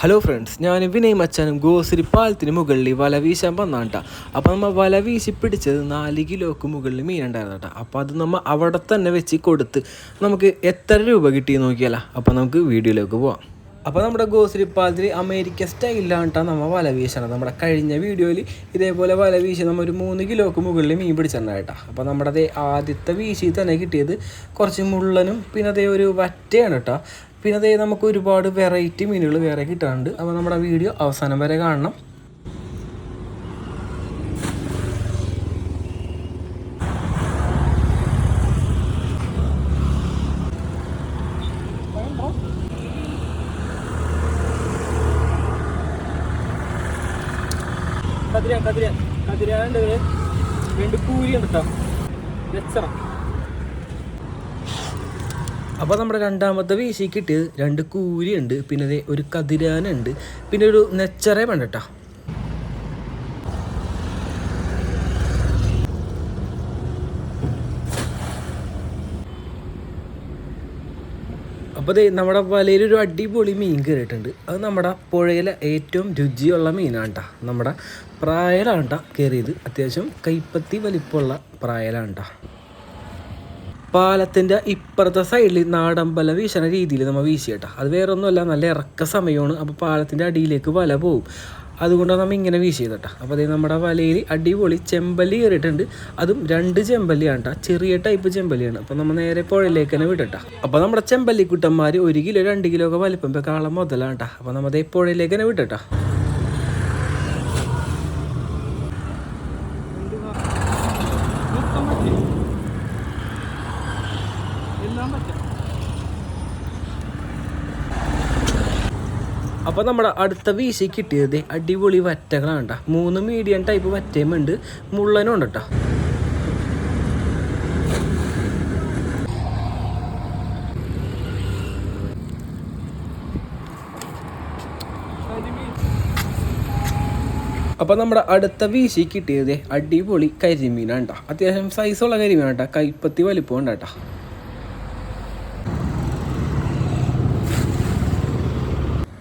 Hello friends ഞാൻ വിനയ് മച്ചാനും ഗോസിരി പാലത്തിന് മുകളിൽ വല വീശാൻ വന്നാണ് കേട്ടോ അപ്പോൾ നമ്മൾ വല വീശി പിടിച്ചത് നാല് കിലോക്ക് മുകളിൽ മീനുണ്ടായിരുന്നു കേട്ടോ. അപ്പോൾ അത് നമ്മൾ അവിടെ തന്നെ വെച്ച് കൊടുത്ത് നമുക്ക് എത്ര രൂപ കിട്ടി നോക്കിയാലോ. അപ്പോൾ നമുക്ക് വീഡിയോയിലേക്ക് പോവാം. അപ്പോൾ നമ്മുടെ ഗോസ്ലി പാലത്തിൽ അമേരിക്ക സ്റ്റൈലിലാണ് നമ്മൾ വല വീശണം നമ്മുടെ കഴിഞ്ഞ വീഡിയോയിൽ ഇതേപോലെ വല വീശി നമ്മൾ ഒരു മൂന്ന് കിലോക്ക് മുകളിൽ മീൻ പിടിച്ചിട്ടുണ്ട് കേട്ടോ. അപ്പോൾ നമ്മുടെ അതേ ആദ്യത്തെ വീശി തന്നെ കിട്ടിയത് കുറച്ച് മുള്ളനും പിന്നെ അതേ ഒരു വറ്റയാണ് കേട്ടോ. പിന്നെ അതേ നമുക്ക് ഒരുപാട് വെറൈറ്റി മീനുകൾ വേറെ കിട്ടാറുണ്ട് അപ്പോൾ നമ്മുടെ വീഡിയോ അവസാനം വരെ കാണണം. കതിരാൻ കതിരാൻ കതിരാണ്ട് രണ്ട് കൂരി ഉണ്ട് കേട്ടോ വെച്ചറ അപ്പോൾ നമ്മുടെ രണ്ടാമത്തെ വീശി കിട്ടിയത് രണ്ട് കൂരിയുണ്ട് പിന്നെ ഒരു കതിരാനുണ്ട് പിന്നെ ഒരു നെച്ചറേ വേണ്ട കേട്ടോ അപ്പോൾ ദേ നമ്മുടെ വലയിൽ ഒരു അടിപൊളി മീൻ കയറിയിട്ടുണ്ട് അത് നമ്മുടെ പുഴയിലെ ഏറ്റവും രുചിയുള്ള മീനാണ് കേട്ടോ നമ്മുടെ പ്രായലാണ് കേട്ടോ കയറിയത് അത്യാവശ്യം കൈപ്പത്തി വലിപ്പമുള്ള പ്രായലാണ് കേട്ടോ പാലത്തിന്റെ ഇപ്പുറത്തെ സൈഡിൽ നാടമ്പല വീശണ രീതിയിൽ നമ്മൾ വീശിയേട്ടോ അത് വേറൊന്നുമല്ല നല്ല ഇറക്ക സമയമാണ്. അപ്പോൾ പാലത്തിന്റെ അടിയിലേക്ക് വല പോവും. അതുകൊണ്ടാണ് നമ്മൾ ഇങ്ങനെ വീശി ചെയ്തട്ടോ അപ്പോൾ അതേ നമ്മുടെ വലയിൽ അടിപൊളി ചെമ്പല്ലി കയറിയിട്ടുണ്ട് അതും രണ്ട് ചെമ്പല്ലിയാണ് കേട്ടോ ചെറിയ ടൈപ്പ് ചെമ്പല്ലിയാണ്. അപ്പോൾ നമ്മൾ നേരെ പുഴയിലേക്ക് തന്നെ വിടട്ടോ. അപ്പോൾ നമ്മുടെ ചെമ്പല്ലി കുട്ടന്മാർ ഒരു കിലോ രണ്ട് കിലോ ഒക്കെ വലിപ്പം കാളം മുതലാണ് കേട്ടോ അപ്പോൾ നമ്മൾ അതേ പുഴയിലേക്ക് തന്നെ വിടട്ടോ. അപ്പോൾ നമ്മുടെ അടുത്ത വീശി കിട്ടിയത് അടിപൊളി വറ്റകളാണ് കേട്ടോ മൂന്ന് മീഡിയം ടൈപ്പ് വറ്റയും ഉണ്ട്. മുള്ളനും ഉണ്ട് കേട്ടോ അപ്പോൾ നമ്മുടെ അടുത്ത വീശി കിട്ടിയത് അടിപൊളി കരിമീനാണ് കേട്ടോ അത്യാവശ്യം സൈസുള്ള കരിമീനാണ് കേട്ടോ കൈപ്പത്തി വലിപ്പം ഉണ്ട്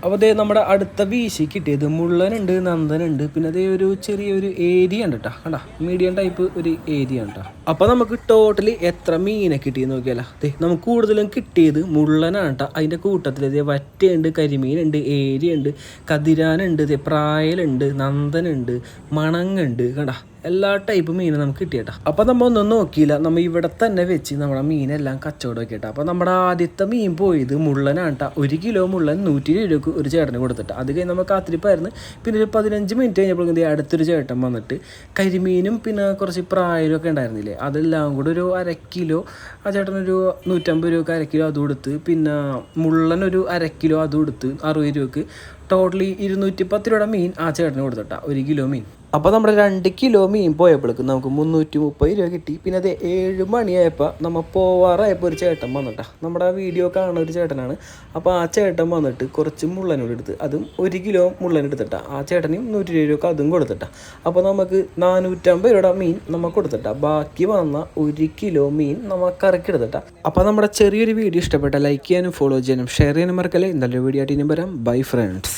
അപ്പോൾ അതേ നമ്മുടെ അടുത്ത വീശി കിട്ടിയത് മുള്ളനുണ്ട് നന്ദനുണ്ട്. പിന്നെ അതേ ഒരു ചെറിയൊരു ഏരിയ ഉണ്ട് കേട്ടോ കണ്ടാ? മീഡിയം ടൈപ്പ് ഒരു ഏരിയ ഉണ്ട് കേട്ടോ അപ്പോൾ നമുക്ക് ടോട്ടലി എത്ര മീനെ കിട്ടിയെന്ന് നോക്കിയാലോ. അതെ നമുക്ക് കൂടുതലും കിട്ടിയത് മുള്ളനാണ് കേട്ടോ അതിന്റെ കൂട്ടത്തിൽ ഇതേ വറ്റയുണ്ട് കരിമീനുണ്ട് ഏരിയ ഉണ്ട് കതിരാനുണ്ട് ഇതേ പ്രായലുണ്ട് നന്ദനുണ്ട് മണങ്ങുണ്ട്. കണ്ടാ? എല്ലാ ടൈപ്പ് മീനും നമുക്ക് കിട്ടിയട്ടാ. അപ്പോൾ നമ്മൾ ഒന്നും നോക്കിയില്ല. നമ്മൾ ഇവിടെ തന്നെ വെച്ച് നമ്മുടെ മീനെല്ലാം കച്ചവടം ഒക്കെ ഇട്ടാ അപ്പോൾ നമ്മുടെ ആദ്യത്തെ മീൻ പോയത് മുള്ളനാണ് കേട്ടോ ഒരു കിലോ മുള്ളൻ നൂറ്റി ഇരുപത് രൂപ ഒരു ചേട്ടന് കൊടുത്തിട്ട്. അത് കഴിഞ്ഞ് നമ്മൾ കാത്തിരിപ്പായിരുന്നു. പിന്നെ ഒരു പതിനഞ്ച് മിനിറ്റ് കഴിഞ്ഞപ്പോൾ അടുത്തൊരു ചേട്ടൻ വന്നിട്ട് കരിമീനും പിന്നെ കുറച്ച് പ്രായമൊക്കെ ഉണ്ടായിരുന്നില്ലേ? അതെല്ലാം കൂടെ ഒരു അര കിലോ ആ ചേട്ടനൊരു നൂറ്റമ്പത് രൂപക്ക് അര കിലോ അതും കൊടുത്ത് പിന്നെ മുള്ളൻ ഒരു അര കിലോ അതും കൊടുത്ത് അറുപത് രൂപക്ക് ടോട്ടലി ഇരുന്നൂറ്റി പത്ത് രൂപയുടെ മീൻ ആ ചേട്ടന് കൊടുത്തിട്ടാ. ഒരു കിലോ മീൻ. അപ്പോൾ നമ്മുടെ രണ്ട് കിലോ മീൻ പോയപ്പോഴേക്കും നമുക്ക് മുന്നൂറ്റി മുപ്പത് രൂപ കിട്ടി. പിന്നെ അത് ഏഴ് മണിയായപ്പോൾ നമ്മൾ പോവാറായപ്പോൾ ഒരു ചേട്ടൻ വന്നിട്ടാ. നമ്മുടെ ആ വീഡിയോ കാണുന്ന ഒരു ചേട്ടനാണ്. അപ്പോൾ ആ ചേട്ടൻ വന്നിട്ട് കുറച്ച് മുള്ളനോട് എടുത്ത് അതും ഒരു കിലോ മുള്ളൻ എടുത്തിട്ടാ. ആ ചേട്ടനും നൂറ്റി ഇരുപത് രൂപ അതും കൊടുത്തിട്ടാ. അപ്പോൾ നമുക്ക് നാനൂറ്റമ്പത് രൂപയുടെ മീൻ നമ്മൾ കൊടുത്തിട്ടാ. ബാക്കി വന്ന ഒരു കിലോ മീൻ നമ്മൾ കറക്കി എടുത്തിട്ടാ. അപ്പോൾ നമ്മുടെ ചെറിയൊരു വീഡിയോ ഇഷ്ടപ്പെട്ട ലൈക്ക് ചെയ്യാനും ഫോളോ ചെയ്യാനും ഷെയർ ചെയ്യാനും മറക്കല്ലേ. നല്ലൊരു വീഡിയോ ആയിട്ട് ഇനി വരാം. Bye friends